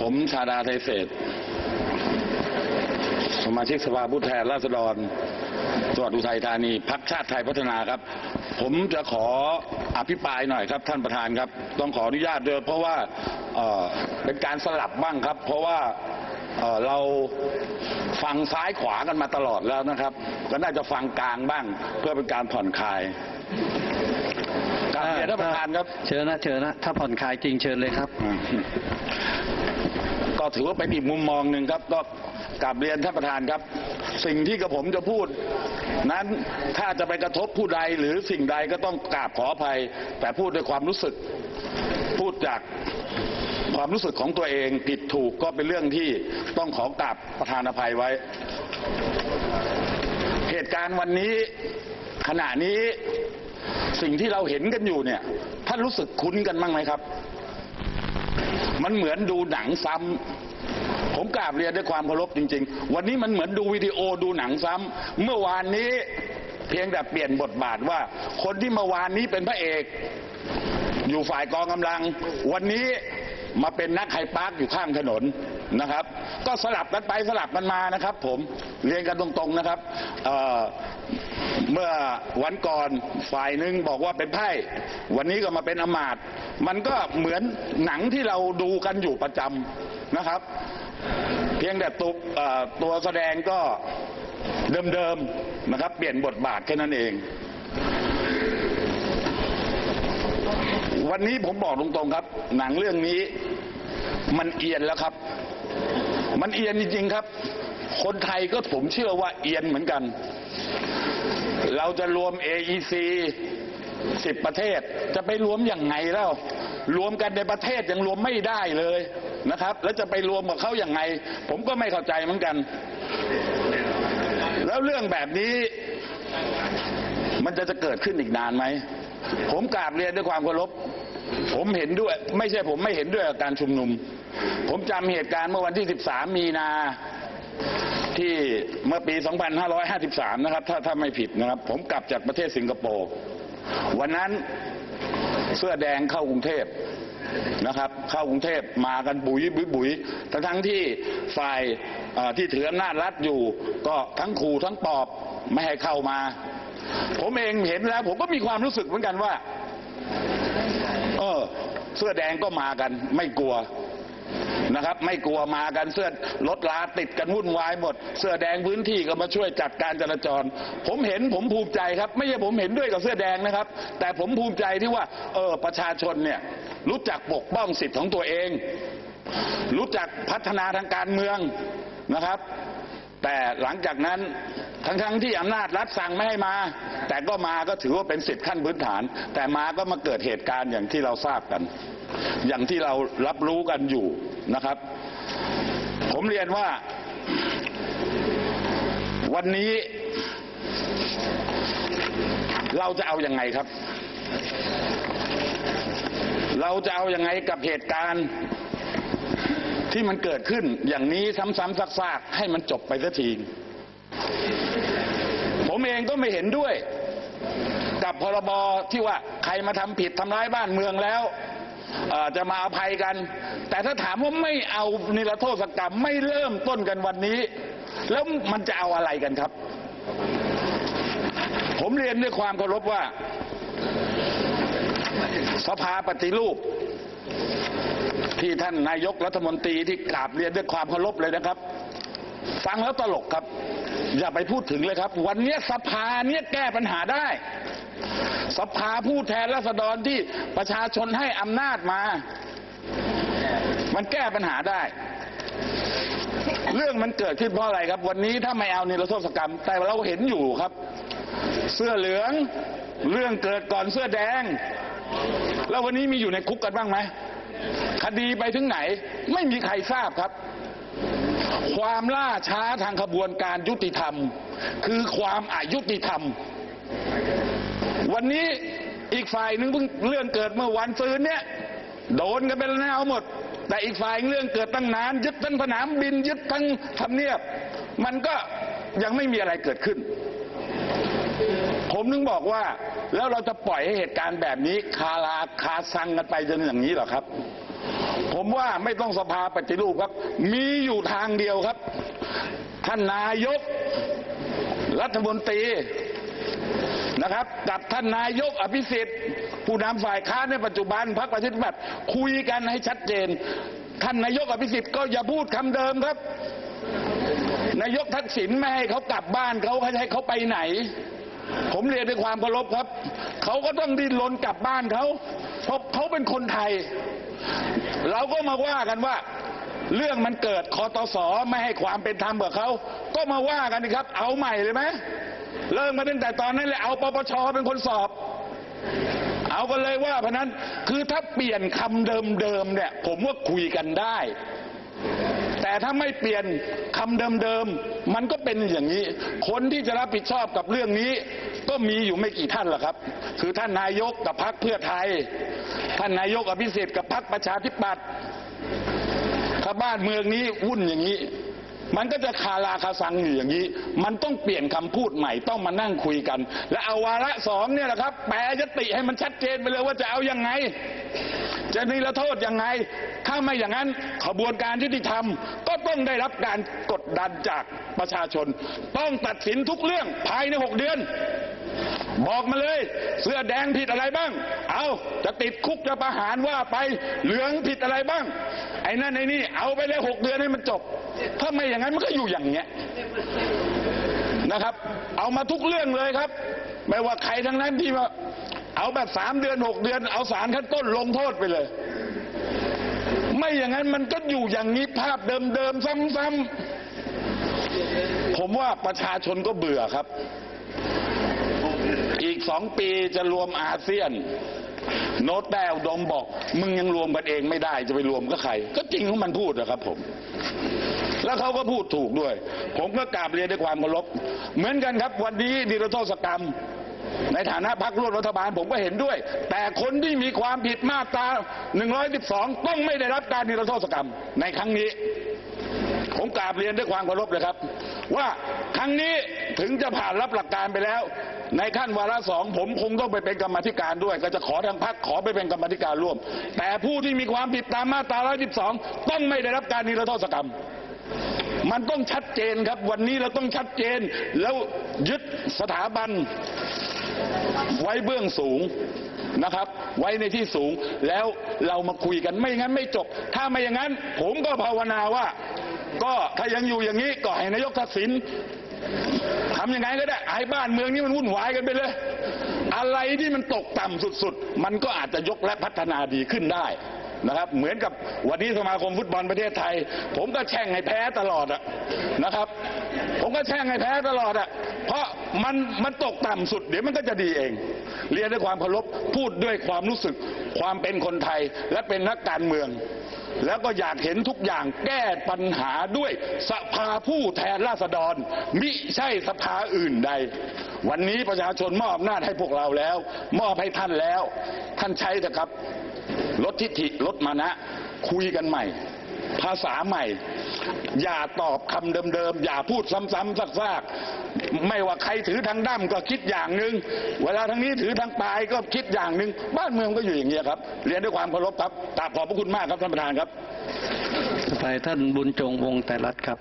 ผมชาดาไทยเศรษฐ์สมาชิกสภาผู้แทนราษฎรจังหวัดอุทัยธานีพักชาติไทยพัฒนาครับ ผมจะขออภิปรายหน่อยครับ ท่านประธานครับ ต้องขออนุญาตด้วยเพราะว่าเอ่อเป็นการสลับบ้างครับ เพราะว่าเอ่อเราฟังซ้ายขวากันมาตลอดแล้วนะครับ ก็น่าจะฟังกลางบ้าง เพื่อเป็นการผ่อนคลายกราบเรียนท่านประธานครับ เชิญนะเชิญนะถ้าผ่อนคลายจริงเชิญเลยครับ ก็ถือว่าเป็นอีกมุมมองหนึ่งครับ ก็กราบเรียนท่านประธานครับ สิ่งที่กระผมจะพูด นั้นถ้าจะไปกระทบผู้ใดหรือสิ่งใดก็ต้องกราบขออภัย แต่พูดด้วยความรู้สึก พูดจากความรู้สึกของตัวเองผิดถูกก็เป็นเรื่องที่ต้องขอกราบประธานอภัยไว้ เหตุการณ์วันนี้ขณะนี้สิ่งที่เราเห็นกันอยู่เนี่ยท่านรู้สึกคุ้นกันบ้างไหมครับ มันเหมือนดูหนังซ้ำผมกราบเรียนด้วยความเคารพจริง ๆ วันนี้มันเหมือนดูวิดีโอดูหนังซ้ำเมื่อวานนี้เพียงแต่เปลี่ยนบทบาทว่า คนที่เมื่อวานนี้เป็นพระเอก อยู่ฝ่ายกองกำลัง วันนี้มาเป็นนักไฮปาร์คอยู่ข้างถนนนะครับ ก็สลับกันไปสลับกันมานะครับ ผมเรียนกันตรงๆนะครับ เมื่อวันก่อนฝ่ายหนึ่งบอกว่าเป็นไพ่ วันนี้ก็มาเป็นอมาตมันก็เหมือนหนังที่เราดูกันอยู่ประจำนะครับ เพียงแต่ตัวตัวแสดงก็เดิมๆนะครับ เปลี่ยนบทบาทแค่นั้นเอง วันนี้ผมบอกตรงๆครับ หนังเรื่องนี้มันเอียนแล้วครับ มันเอียนจริงๆครับ คนไทยก็ผมเชื่อว่าเอียนเหมือนกัน เราจะรวม AEC สิบประเทศจะไปรวมอย่างไงแล้ว รวมกันในประเทศยังรวมไม่ได้เลยนะครับ แล้วจะไปรวมกับเขาอย่างไง ผมก็ไม่เข้าใจเหมือนกัน แล้วเรื่องแบบนี้ มันจะจะเกิดขึ้นอีกนานไหม ผมกราบเรียนด้วยความเคารพผมเห็นด้วย ไม่ใช่ผมไม่เห็นด้วยกับการชุมนุม ผมจำเหตุการณ์เมื่อวันที่ 13 มีนา ที่เมื่อปี 2553 นะครับ ถ้าถ้าไม่ผิดนะครับ ผมกลับจากประเทศสิงคโปร์ วันนั้นเสื้อแดงเข้ากรุงเทพนะครับ เข้ากรุงเทพมากันบุยบุยบุยทั้งทั้งที่ฝ่ายที่ถืออำนาจรัฐอยู่ ก็ทั้งขู่ทั้งปอบไม่ให้เข้ามา ผมเองเห็นแล้ว ผมก็มีความรู้สึกเหมือนกันว่า เออเสื้อแดงก็มากัน ไม่กลัว นะครับ ไม่กลัวมากันเสื้อรถลาติดกันวุ่นวายหมด เสื้อแดงพื้นที่ก็มาช่วยจัดการจราจร ผมเห็นผมภูมิใจครับ ไม่ใช่ผมเห็นด้วยกับเสื้อแดงนะครับ แต่ผมภูมิใจที่ว่าเออประชาชนเนี่ยรู้จักปกป้องสิทธิ์ของตัวเอง รู้จักพัฒนาทางการเมืองนะครับ แต่หลังจากนั้นทั้งๆที่อำนาจรัฐสั่งไม่ให้มา แต่ก็มาก็ถือว่าเป็นสิทธิขั้นพื้นฐาน แต่มาก็มาเกิดเหตุการณ์อย่างที่เราทราบกัน อย่างที่เรารับรู้กันอยู่ นะครับ ผมเรียนว่าวันนี้เราจะเอาอยัางไงครับ เราจะเอาอยัางไงกับเหตุการณ์ที่มันเกิดขึ้นอย่างนี้ซ้ำๆซากๆให้มันจบไปสักที ผมเองก็ไม่เห็นด้วย กับพรบที่ว่าใครมาทำผิดทำร้ายบ้านเมืองแล้ว จะมาอภัยกัน แต่ถ้าถามว่าไม่เอานิรโทษกรรมไม่เริ่มต้นกันวันนี้ แล้วมันจะเอาอะไรกันครับ ผมเรียนด้วยความเคารพว่า สภาปฏิรูป ที่ท่านนายกรัฐมนตรีที่กราบเรียนด้วยความเคารพเลยนะครับ ฟังแล้วตลกครับ อย่าไปพูดถึงเลยครับ วันนี้สภาเนี้ยแก้ปัญหาได้ สภาผู้แทนราษฎรที่ประชาชนให้อำนาจมา มันแก้ปัญหาได้ เรื่องมันเกิดขึ้นเพราะอะไรครับ วันนี้ถ้าไม่เอานิรโทษกรรม แต่เราเห็นอยู่ครับ เสื้อเหลือง เรื่องเกิดก่อนเสื้อแดง แล้ววันนี้มีอยู่ในคุกกันบ้างไหมคดีไปถึงไหน ไม่มีใครทราบครับ ความล่าช้าทางขบวนการยุติธรรม คือความอายุติธรรม วันนี้อีกฝ่ายหนึ่งเพิ่งเรื่องเกิดเมื่อวันซืนเนี่ยโดนกันไปแล้วหมด แต่อีกฝ่ายเรื่องเกิดตั้งนาน ยึดทั้งสนามบินยึดทั้งทำเนียบ มันก็ยังไม่มีอะไรเกิดขึ้น ผมนึงบอกว่าแล้วเราจะปล่อยให้เหตุการณ์แบบนี้คาราคาซังกันไปจนอย่างนี้เหรอครับ ผมว่าไม่ต้องสภาปฏิรูปครับ มีอยู่ทางเดียวครับ ท่านนายก รัฐมนตรีนะครับกับท่านนายกอภิสิทธิ์ ผู้นำฝ่ายค้านในปัจจุบันพรรคประชาธิปัตย์คุยกันให้ชัดเจน ท่านนายกอภิสิทธิ์ก็อย่าพูดคำเดิมครับ นายกทักษิณไม่ให้เขากลับบ้านเขาให้เขาไปไหน ผมเรียนด้วยความเคารพครับ เขาก็ต้องดิ้นรนกลับบ้านเขาเพราะเขาเป็นคนไทย เราก็มาว่ากันว่า เรื่องมันเกิดคอตสไม่ให้ความเป็นธรรมกับเขาก็มาว่ากันนะครับ เอาใหม่เลยไหมเริ่มมาตั้งแต่ตอนนั้นเลยเอาปปชเป็นคนสอบ เอากันเลยว่าเพราะนั้นคือถ้าเปลี่ยนคำเดิมๆเนี่ย ผมว่าคุยกันได้ แต่ถ้าไม่เปลี่ยนคำเดิมๆมันก็เป็นอย่างนี้ คนที่จะรับผิดชอบกับเรื่องนี้ ก็มีอยู่ไม่กี่ท่านหรอกครับ คือท่านนายกกับพรรคเพื่อไทย ท่านนายกอภิสิทธิ์กับพรรคประชาธิปัตย์ถ้าบ้านเมืองนี้วุ่นอย่างนี้ มันก็จะคาราคาซังอยู่อย่างนี้ มันต้องเปลี่ยนคำพูดใหม่ต้องมานั่งคุยกัน และเอาวาระสองเนี่ยแหละครับ แปลยติให้มันชัดเจนไปเลยว่าจะเอายังไง จะนิรโทษยังไง ถ้าไม่อย่างนั้นขบวนการยุติธรรม ก็ต้องได้รับการกดดันจากประชาชน ต้องตัดสินทุกเรื่องภายในหกเดือน บอกมาเลย เสื้อแดงผิดอะไรบ้าง เอาจะติดคุกจะประหารว่าไปเหลืองผิดอะไรบ้าง ไอ้นั่นไอ้นี่ เอาไปเลยหกเดือนให้มันจบ ถ้าไม่อย่างนั้นมันก็อยู่อย่างเงี้ยนะครับ เอามาทุกเรื่องเลยครับ ไม่ว่าใครทั้งนั้นที่ว่าเอาแบบสามเดือนหกเดือน เอาสารขั้นต้นลงโทษไปเลย ไม่อย่างนั้นมันก็อยู่อย่างนี้ภาพเดิมๆซ้ำๆผมว่าประชาชนก็เบื่อครับ สองปีจะรวมอาเซียน โน้ตแต้วดมบอก มึงยังรวมกันเองไม่ได้จะไปรวมกับใคร ก็จริงของมันพูดนะครับผม แล้วเขาก็พูดถูกด้วย ผมก็กราบเรียนด้วยความเคารพเหมือนกันครับ วันนี้ดิรโทษกรรม ในฐานะพรรคร่วมรัฐบาลผมก็เห็นด้วย แต่คนที่มีความผิดมาตรา 112 ต้องไม่ได้รับการนิรโทษกรรมในครั้งนี้ ผมกราบเรียนด้วยความเคารพเลยครับ ว่าครั้งนี้ถึงจะผ่านรับหลักการไปแล้ว ในขั้นวาระสองผมคงต้องไปเป็นกรรมธิการด้วย ก็จะขอทางพักขอไปเป็นกรรมธิการร่วม แต่ผู้ที่มีความผิดตามมาตรา 112 ต้องไม่ได้รับการนิรโทษกรรม มันต้องชัดเจนครับ วันนี้เราต้องชัดเจน แล้วยึดสถาบันไว้เบื้องสูงนะครับ ไว้ในที่สูงแล้วเรามาคุยกันไม่งั้นไม่จบ ถ้าไม่อย่างนั้น ผมก็ภาวนาว่า ก็ถ้ายังอยู่อย่างนี้ก็ให้นายกทักษิณทำยังไงก็ได้ให้บ้านเมืองนี้มันวุ่นวายกันไปเลย อะไรที่มันตกต่ำสุดๆ มันก็อาจจะยกและพัฒนาดีขึ้นได้นะครับ เหมือนกับวันนี้สมาคมฟุตบอลประเทศไทย ผมก็แช่งให้แพ้ตลอดอะนะครับ ผมก็แช่งให้แพ้ตลอดอะเพราะมันมันตกต่ำสุด เดี๋ยวมันก็จะดีเอง เรียนด้วยความเคารพพูดด้วยความรู้สึกความเป็นคนไทยและเป็นนักการเมือง แล้วก็อยากเห็นทุกอย่างแก้ปัญหาด้วยสภาผู้แทนราษฎร มิใช่สภาอื่นใด วันนี้ประชาชนมอบอำนาจให้พวกเราแล้ว มอบให้ท่านแล้ว ท่านใช้เถอะครับลดทิฐิลดมานะ คุยกันใหม่ ภาษาใหม่ อย่าตอบคำเดิมๆ อย่าพูดซ้ำๆซากๆ ไม่ว่าใครถือทางด้ามก็คิดอย่างหนึ่ง เวลาทางนี้ถือทางปลายก็คิดอย่างหนึ่ง บ้านเมืองก็อยู่อย่างนี้ครับ เรียนด้วยความเคารพครับกราบขอบพระคุณมากครับท่านประธานครับไปท่านบุญจงวงแต่รัฐครับ